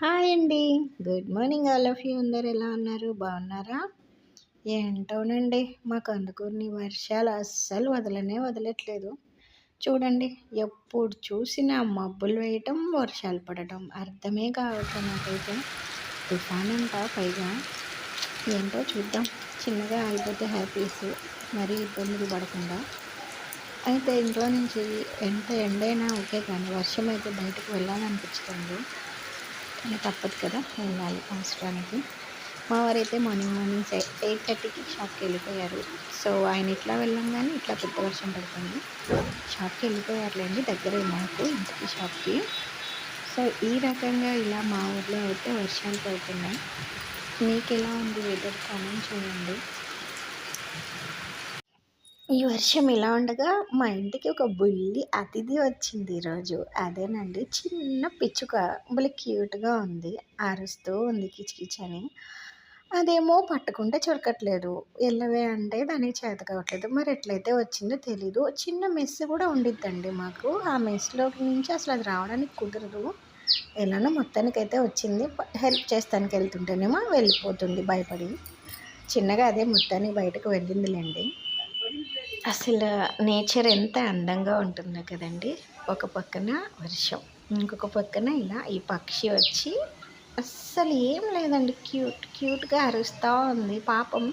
Hi అండి. Good morning all of you. అందరు ఎలా ఉన్నారు? బాగున్నారా? ఏంటోనండి మాకు అందుకుని వర్షాలు అస్సలు వదలనే వదలట్లేదు. చూడండి ఎప్పుడు చూసినా మబ్బులు వేయటం వర్షాలు పడటం అర్థమే కావట్లేదు నాకైతే. తుఫాన్ అంట పైగా. ఏంటో చూద్దాం. చిన్నగా ఆగిపోతే హ్యాపీస్ మరీ ఇబ్బందులు పడకుండా. అయితే ఇంట్లో నుంచి ఎంత ఎండైనా ఓకే కానీ వర్షం అయితే బయటకు వెళ్ళాలనిపించుతుంది కానీ తప్పదు కదా వెళ్ళాలి అవసరానికి. మా వారైతే మార్నింగ్ మార్నింగ్ ఎయిట్ థర్టీకి షాప్కి వెళ్ళిపోయారు. సో ఆయన ఇట్లా వెళ్ళంగానే ఇట్లా పెద్ద వర్షం పడుతుంది. షాప్కి వెళ్ళిపోయారులేండి దగ్గరే మాకు ఇంటికి షాప్కి. సో ఈ రకంగా ఇలా మా ఊర్లో అయితే వర్షాలు పడుతున్నాయి. మీకు ఎలా ఉంది వెదర్ కామెంట్ చేయండి. ఈ వర్షం ఇలా ఉండగా మా ఇంటికి ఒక బుల్లి అతిథి వచ్చింది ఈరోజు. అదేనండి చిన్న పిచ్చుక. బుల్లి క్యూట్గా ఉంది అరుస్తూ ఉంది కిచకిచ్ అని. అదేమో పట్టుకుంటే చొరకట్లేదు. వెళ్ళవే అంటే దానికి చేత కావట్లేదు. మరి ఎట్లయితే వచ్చిందో తెలీదు. చిన్న మెస్ కూడా ఉండిద్దండి మాకు. ఆ మెస్లో నుంచి అసలు అది రావడానికి కుదరదు. ఎలానో మొత్తానికైతే వచ్చింది. హెల్ప్ చేస్తానికి వెళ్తుంటేనేమో వెళ్ళిపోతుంది భయపడి. చిన్నగా అదే మొత్తానికి బయటకు వెళ్ళిందిలేండి. అసలు నేచర్ ఎంత అందంగా ఉంటుందో కదండి. ఒక పక్కన వర్షం ఇంకొక పక్కన ఇలా ఈ పక్షి వచ్చి అస్సలు ఏం లేదండి. క్యూట్ క్యూట్గా అరుస్తూ ఉంది. పాపం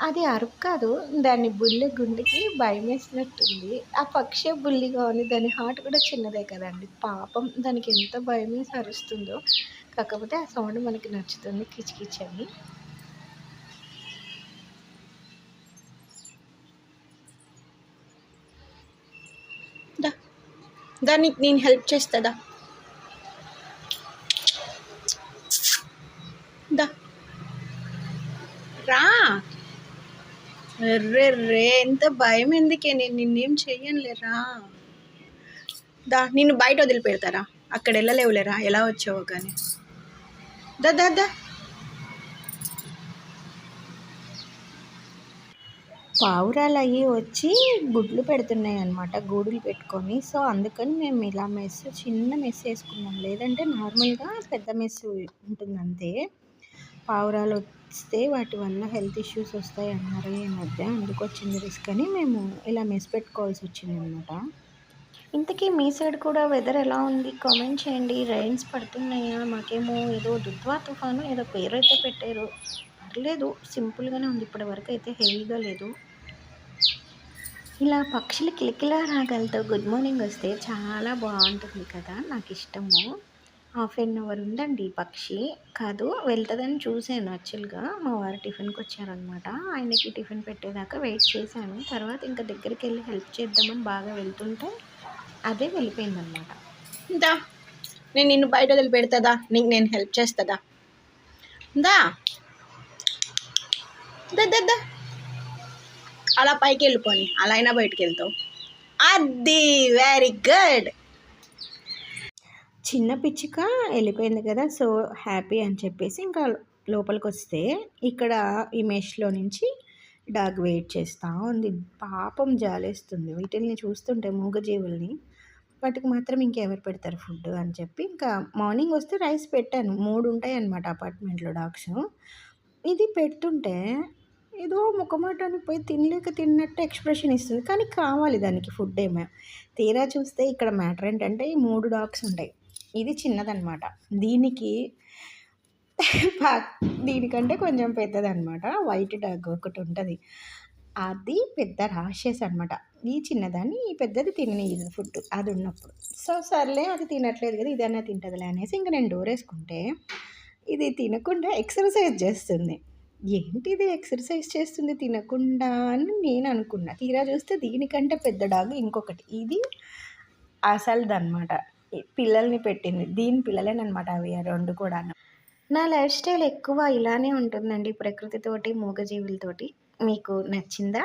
అది అరుపు కాదు దాని బుల్లి గుండెకి భయం వేసినట్టుంది ఆ పక్షి బుల్లిగా ఉంది. దాని హార్ట్ కూడా చిన్నదే కదండి. పాపం దానికి ఎంత భయం వేసి అరుస్తుందో. కాకపోతే ఆ సౌండ్ మనకి నచ్చుతుంది. కిచకిచ్ అని. దానికి నేను హెల్ప్ చేస్తుందా? దా. రా. రే రే ఎంత భయం ఎందుకే? నేను నిన్నేం చెయ్యనులేరా దా నిన్ను బయట వదిలిపెడతారా? అక్కడ వెళ్ళలేవులేరా ఎలా వచ్చావో కానీ. దా దా దా. పావురాలు అవి వచ్చి గుడ్లు పెడుతున్నాయి అనమాట గూడులు పెట్టుకొని. సో అందుకని మేము ఇలా మెస్ చిన్న మెస్ వేసుకున్నాం. లేదంటే నార్మల్గా పెద్ద మెస్ ఉంటుంది అంతే. పావురాలు వస్తే వాటి వల్ల హెల్త్ ఇష్యూస్ వస్తాయి అన్నారు ఈ మధ్య. అందుకు వచ్చింది రిస్క్ అని మేము ఇలా మెస్ పెట్టుకోవాల్సి వచ్చింది అనమాట ఇంతకీ మీ సైడ్ కూడా వెదర్ ఎలా ఉంది? కామెంట్ చేయండి. రైన్స్ పడుతున్నాయా? మాకేమో ఏదో దుద్వా తుఫాను ఏదో పేరు అయితే పెట్టారు. పర్లేదు సింపుల్గానే ఉంది. ఇప్పటి వరకు అయితే హెవీగా లేదు. ఇలా పక్షులు కిలకిలా రాగలతో గుడ్ మార్నింగ్ వస్తే చాలా బాగుంటుంది కదా నాకు ఇష్టము. హాఫ్ అన్ అవర్ ఉందండి పక్షి. కాదు వెళ్తుందని చూశాను యాక్చువల్గా. మా వారు టిఫిన్కి వచ్చారనమాట ఆయనకి టిఫిన్ పెట్టేదాకా వెయిట్ చేశాను. తర్వాత ఇంకా దగ్గరికి వెళ్ళి హెల్ప్ చేద్దామని బాగా వెళ్తుంటే అదే వెళ్ళిపోయిందనమాట ఇందా నేను నిన్ను బయట వదిలిపెడతాదా? నీకు నేను హెల్ప్ చేస్తుందా? దా దా. అలా పైకి వెళ్ళిపోని అలా అయినా బయటికి వెళ్తావు అది వెరీ గుడ్ చిన్న పిచ్చిక వెళ్ళిపోయింది కదా సో హ్యాపీ అని చెప్పేసి ఇంకా లోపలికి వస్తే ఇక్కడ ఈ మెష్లో నుంచి డాగ్ వెయిట్ చేస్తూ ఉంది. పాపం జాలేస్తుంది. వీటిల్ని చూస్తుంటే మూగజీవుల్ని. వాటికి మాత్రం ఇంకెవరు పెడతారు ఫుడ్ అని చెప్పి ఇంకా మార్నింగ్ వస్తే రైస్ పెట్టాను. మూడు ఉంటాయి అన్నమాట అపార్ట్మెంట్లో డాగ్స్. ఇది పెడుతుంటే ఏదో ముఖమాటానికి పోయి తినలేక తిన్నట్టు ఎక్స్ప్రెషన్ ఇస్తుంది. కానీ కావాలి దానికి ఫుడ్ ఏమో. తీరా చూస్తే ఇక్కడ మ్యాటర్ ఏంటంటే ఈ మూడు డాగ్స్ ఉంటాయి. ఇది చిన్నదనమాట దీనికి దీనికంటే కొంచెం పెద్దదనమాట వైట్ డాగ్ ఒకటి ఉంటుంది. అది పెద్ద రాషెస్ అనమాట ఈ చిన్నదాన్ని ఈ పెద్దది తిననీయదు ఫుడ్ అది ఉన్నప్పుడు. సో సర్లే అది తినట్లేదు కదా ఇదన్నా తింటుందిలే అనేసి ఇంకా నేను డోర్ వేసుకుంటే ఇది తినకుండా ఎక్సర్సైజ్ చేస్తుంది. ఏంటిది ఎక్సర్సైజ్ చేస్తుంది తినకుండా అని నేను అనుకున్నా. తీరా చూస్తే దీనికంటే పెద్ద డాగ్ ఇంకొకటి. ఇది అసలుదన్నమాట. పిల్లల్ని పెట్టింది. దీని పిల్లలేనమాట అవి రెండు కూడా. నా లైఫ్ స్టైల్ ఎక్కువ ఇలానే ఉంటుందండి ప్రకృతితోటి మూగజీవులతోటి. మీకు నచ్చిందా?